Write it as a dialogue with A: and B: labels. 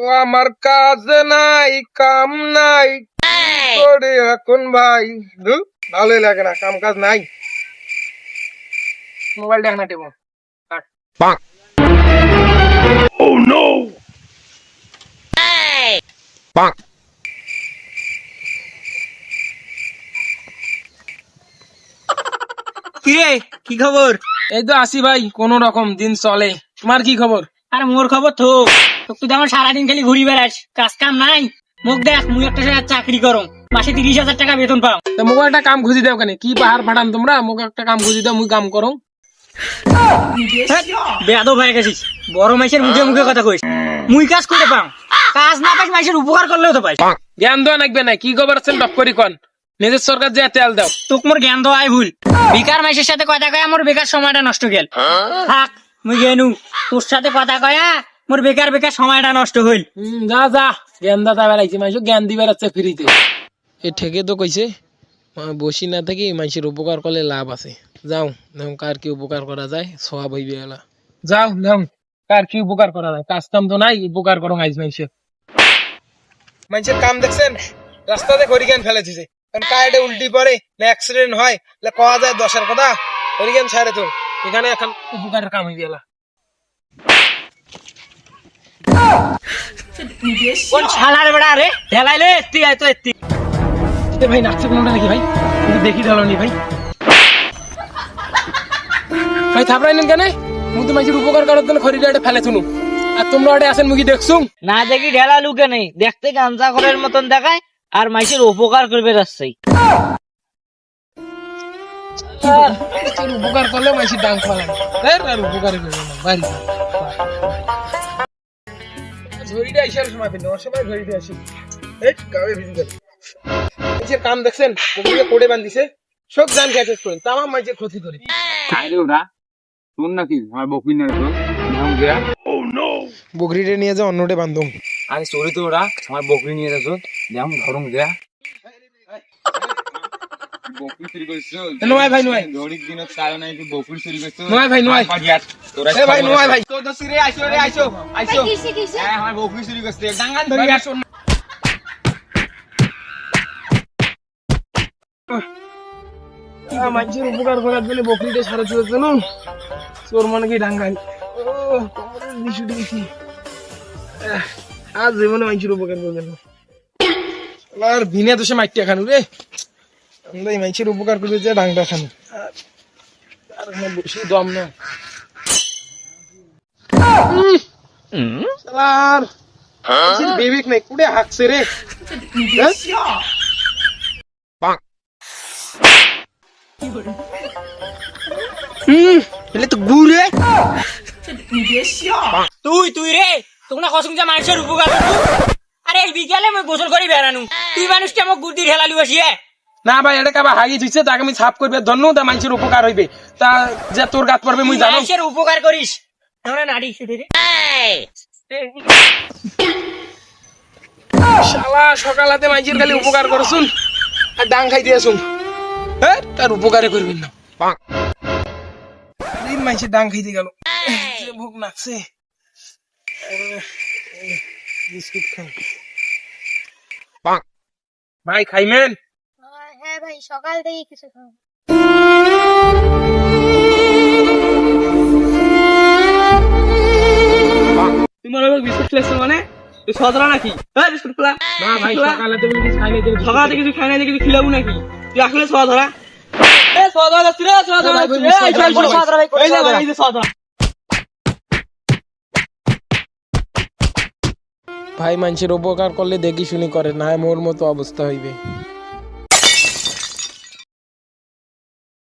A: ও আমার কাজ নাই কাম নাই। কি করে এখন ভাই। ভালোই লাগে না কাম কাজ নাই। মোবাইল দেখ না টেবো
B: কি রে কি খবর?
A: এই তো আসি ভাই কোন রকম দিন চলে। তোমার কি খবর?
B: আর মোর খবর তো। তুই তো আমার সারাদিন খালি ঘুরি বেড়াস। কাজ কাম নাই। মুখ দেখ মুই একটা চাকরি করো মাসে তিরিশ হাজার টাকা বেতন পাও
A: তা মোকে একটা কাম খুঁজি দাও কেন। কি পাহাড় ফাটান তোমরা? মোকে একটা কাম খুঁজি দাও মুই কাম করো
B: বেয়াদব হয়ে গেছিস। বড় মাইসের মুখে মুখে কথা কইস। মুই কাজ করে পাও কাজ না পাইস মাইসের উপকার করলেও তো পাইস।
A: জ্ঞান দেওয়া লাগবে না। কি খবর আছেন টপ করি কন? নিজের সরকার যে তেল দাও।
B: তোক মোর জ্ঞান দেওয়াই ভুল। বেকার মাইসের সাথে কথা কয়া মোর বেকার সময়টা নষ্ট গেল। থাক মুই গেনু। তোর সাথে কথা কয়া মোর বেকার বেকার সময়টা নষ্ট হইল।
A: যা যা জ্ঞান দাদা বেড়াইছে মানুষ জ্ঞান দি বেড়াচ্ছে ফ্রিতে। এ ঠেকে তো কইছে মা বসি না থাকি মানুষের উপকার করলে লাভ আছে। যাও দেখো কার কি উপকার করা যায় সব হইবে এলা। যাও দেখো কার কি উপকার করা যায়। কাজ কাম তো নাই উপকার করো আইজ মানুষের। মানুষের কাম দেখছেন? রাস্তাতে হরিকেন ফেলে দিছে কারণ কায়ডে উল্টি পড়ে না অ্যাক্সিডেন্ট হয় না কওয়া যায় দশের কথা হরিকেন ছাড়ে তো এখানে এখন উপকারের কাম হইবে এলা।
B: কোন শালার বেড়া রে ঢেলাইলে এত্তি আয় তো এত্তি।
A: ভাই নাচছে কোনটা নাকি ভাই? দেখি ঢালনি ভাই। ভাই থাপড়াই নেন কেন? মুই তো মাঝির উপকার করার জন্য খড়ি গাড়ি ফেলে শুনু আর তোমরা ওটা আসেন মুখি দেখছুম
B: না দেখি ঢেলা লুকে নেই দেখতে গাঞ্জা করের মতন দেখায় আর মাইসের উপকার করবে রাস্তায়।
A: তোর উপকার করলে মাঝির ডাং খাওয়া আর উপকার করবে না বাড়ি ঝড়িটা আসার সময় পেলে ওর সময় ঝড়িটা আসি। এই ভিজি গেল এই কাম দেখছেন কোড়ে বান্ধিছে। সব জান গ্যাসেস করেন তামাম মাঝে ক্ষতি করে।
C: আরে ওরা। শুন নাকি আমার বকুই না তো নাম নো
A: বকরিটা নিয়ে যা অন্যটা বান্ধব
C: আরে সরি তো ওরা আমার বকরি নিয়ে যাচ্ছ যেমন ধরুন দেয়া। বকরি চুরি করছ?
A: নয় ভাই নয়
C: দড়ির দিনত কারণ নাই তুই বকরি চুরি করছ?
A: নয় ভাই, নয়।
C: তোরা
A: ভাই নয় ভাই।
C: তো দোষী রে আইসো রে আইসো। আইসো।
D: কিসে কিসে
C: হ্যাঁ আমার বকরি চুরি করছে।
A: ডাঙ্গান ধরে আসো। মানুষের উপকার করার জন্য বকরিটা সারা চলে জন্য চোর মনে কি ডাঙ্গাই ও কোমরের বিষুটি গেছি আজ জীবনে মানুষের উপকার করবেন না। আর ভিনে দোষে মাইটিয়া খানু রে। আমরা এই মানুষের উপকার করবে যে ডাংটা খানু। আর- বসে দম না। মানুষের বিবেক নাই কুড়ে হাঁকছে রে। হ্যাঁ? তো গুড়ে
B: তুই তুই রে তোমরা কসম যা মানুষের উপকার আরে বিকেলে গোসল করি বেড়ানু। তুই মানুষটা আমার গুড়দি ঢেলালি বসিয়ে।
A: না ভাই এটা কাবা হাগি ধুইছে তাকে আমি ছাপ করবে ধন্য তা মানুষের উপকার হইবে। তা যে তোর গাত পড়বে মুই জানো।
B: মানুষের উপকার করিস। আমরা নারী শুধু রে।
A: শালা সকাল হাতে মানুষের খালি উপকার করছুন আর ডাং খাই দিয়েছুন হ্যাঁ তার উপকারে করবেন না। দিন মানুষের ডাং খাইতে গেল। যে ভোগ লাগছে। বিস্কুট খাই। ভাই খাইমেন?
D: হ্যাঁ ভাই সকাল থেকে কিছু খাব।
B: মনে হয় বিস্কুট খেয়েছো মানে? তুই সদরা নাকি? হ্যাঁ বিস্কুট খোলা।
A: না ভাই সকাল বলে কিছু খাই নাই দিলে
B: সকাল কিছু খাই না কিছু খিলাবো নাকি? তুই আসলে সদরা এ সদরা যাচ্ছি রে সদরা যাচ্ছি এই চল
A: সদরা
B: ভাই এই ভাই, এই যে সদরা
A: ভাই মানুষের উপকার করলে দেখি শুনি করে না মোর মতো অবস্থা হইবে।